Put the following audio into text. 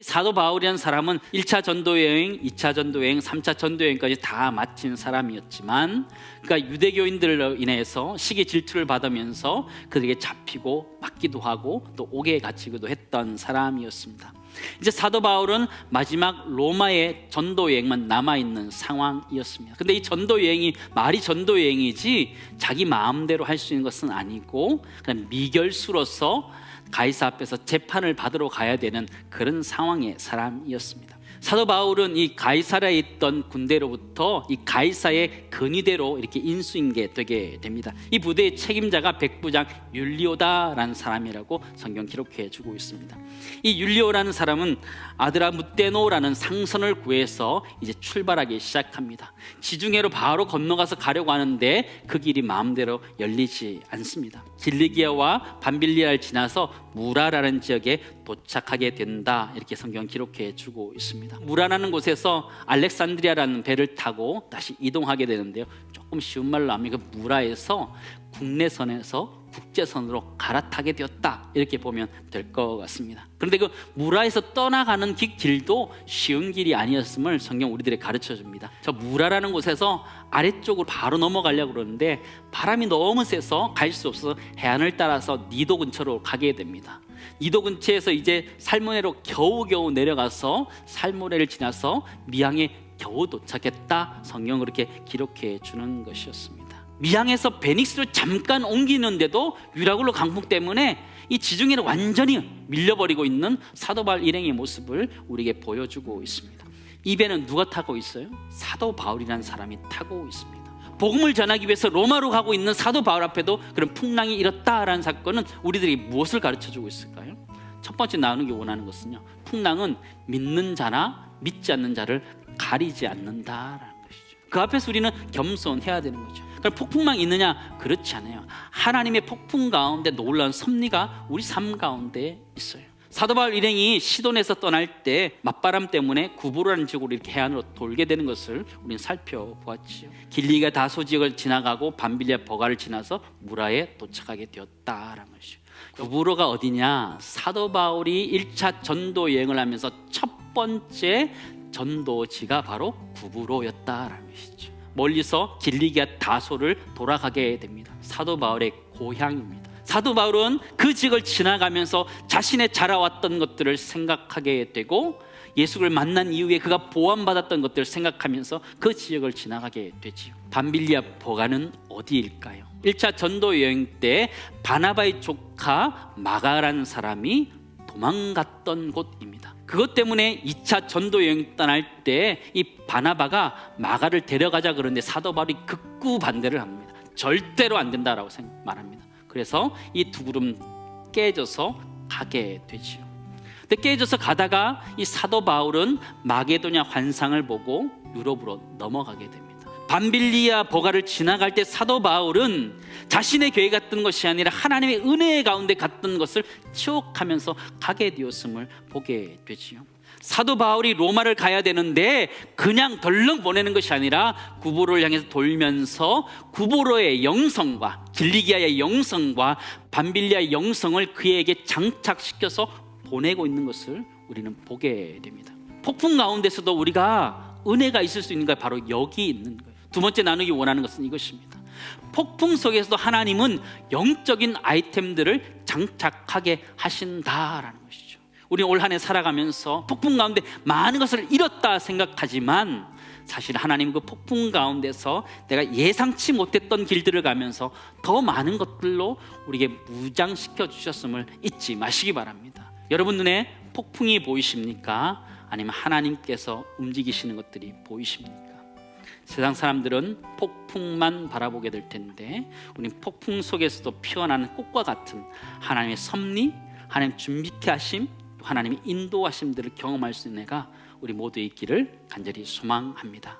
사도 바울이라는 사람은 1차 전도 여행, 2차 전도 여행, 3차 전도 여행까지 다 마친 사람이었지만 그러니까 유대교인들로 인해서 시기 질투를 받으면서 그들에게 잡히고 맞기도 하고 또 옥에 갇히기도 했던 사람이었습니다. 이제 사도 바울은 마지막 로마의 전도 여행만 남아 있는 상황이었습니다. 근데 이 전도 여행이 말이 전도 여행이지 자기 마음대로 할 수 있는 것은 아니고 그냥 미결수로서 가이사 앞에서 재판을 받으러 가야 되는 그런 상황의 사람이었습니다. 사도 바울은 이 가이사라에 있던 군대로부터 이 가이사의 근위대로 이렇게 인수인계 되게 됩니다. 이 부대의 책임자가 백부장 율리오다라는 사람이라고 성경 기록해 주고 있습니다. 이 율리오라는 사람은 아드라 무테노라는 상선을 구해서 이제 출발하기 시작합니다. 지중해로 바로 건너가서 가려고 하는데 그 길이 마음대로 열리지 않습니다. 길리기아와 반빌리아를 지나서 무라라는 지역에 도착하게 된다 이렇게 성경 기록해 주고 있습니다. 무라라는 곳에서 알렉산드리아라는 배를 타고 다시 이동하게 되는데요. 조금 쉬운 말로 하면 그 무라에서 국내선에서 국제선으로 갈아타게 되었다 이렇게 보면 될 것 같습니다. 그런데 그 무라에서 떠나가는 길- 길도 쉬운 길이 아니었음을 성경 우리들에 가르쳐 줍니다. 저 무라라는 곳에서 아래쪽으로 바로 넘어가려고 그러는데 바람이 너무 세서 갈 수 없어서 해안을 따라서 니도 근처로 가게 됩니다. 니도 근처에서 이제 살모네로 겨우겨우 내려가서 살모네를 지나서 미항에 겨우 도착했다. 성경 그렇게 기록해 주는 것이었습니다. 미항에서 베닉스로 잠깐 옮기는데도 유라굴로 강풍 때문에 이 지중해를 완전히 밀려버리고 있는 사도바울 일행의 모습을 우리에게 보여주고 있습니다. 이 배는 누가 타고 있어요? 사도 바울이라는 사람이 타고 있습니다. 복음을 전하기 위해서 로마로 가고 있는 사도 바울 앞에도 그런 풍랑이 일었다라는 사건은 우리들이 무엇을 가르쳐 주고 있을까요? 첫 번째 나누기 원하는 것은요. 풍랑은 믿는 자나 믿지 않는 자를 가리지 않는다라는 것이죠. 그 앞에서 우리는 겸손해야 되는 거죠. 폭풍망 있느냐? 그렇지 않아요. 하나님의 폭풍 가운데 놀라운 섭리가 우리 삶 가운데 있어요. 사도 바울 일행이 시돈에서 떠날 때 맞바람 때문에 구부라는 지역으로 이렇게 해안으로 돌게 되는 것을 우리는 살펴보았지요. 길리가 다소 지역을 지나가고 반빌리아 버가를 지나서 무라에 도착하게 되었다라는 것이죠. 구부로가 어디냐? 사도 바울이 1차 전도 여행을 하면서 첫 번째 전도지가 바로 구부로였다라는 것이죠. 멀리서 길리기아 다소를 돌아가게 됩니다. 사도 바울의 고향입니다. 사도 바울은 그 지역을 지나가면서 자신의 자라왔던 것들을 생각하게 되고 예수를 만난 이후에 그가 보완받았던 것들을 생각하면서 그 지역을 지나가게 되지요. 반빌리아 보가는 어디일까요? 1차 전도 여행 때 바나바의 조카 마가라는 사람이 도망갔던 곳입니다. 그것 때문에 2차 전도 여행 떠날 때 이 바나바가 마가를 데려가자 그러는데 사도 바울이 극구 반대를 합니다. 절대로 안 된다라고 말합니다. 그래서 이 두 그룹 깨져서 가게 되지요. 근데 깨져서 가다가 이 사도 바울은 마게도냐 환상을 보고 유럽으로 넘어가게 됩니다. 반빌리아 보가를 지나갈 때 사도 바울은 자신의 교회 갔던 것이 아니라 하나님의 은혜 가운데 갔던 것을 추억하면서 가게 되었음을 보게 되지요. 사도 바울이 로마를 가야 되는데 그냥 덜렁 보내는 것이 아니라 구보로를 향해서 돌면서 구보로의 영성과 길리기아의 영성과 반빌리아의 영성을 그에게 장착시켜서 보내고 있는 것을 우리는 보게 됩니다. 폭풍 가운데서도 우리가 은혜가 있을 수 있는 게 바로 여기 있는 거예요. 두 번째 나누기 원하는 것은 이것입니다. 폭풍 속에서도 하나님은 영적인 아이템들을 장착하게 하신다라는 것이죠. 우리는 올 한 해 살아가면서 폭풍 가운데 많은 것을 잃었다 생각하지만 사실 하나님 그 폭풍 가운데서 내가 예상치 못했던 길들을 가면서 더 많은 것들로 우리에게 무장시켜 주셨음을 잊지 마시기 바랍니다. 여러분 눈에 폭풍이 보이십니까? 아니면 하나님께서 움직이시는 것들이 보이십니까? 세상 사람들은 폭풍만 바라보게 될 텐데 우리는 폭풍 속에서도 피어나는 꽃과 같은 하나님의 섭리, 하나님 준비케 하심, 또 하나님의 인도하심들을 경험할 수 있는 애가 우리 모두 있기를 간절히 소망합니다.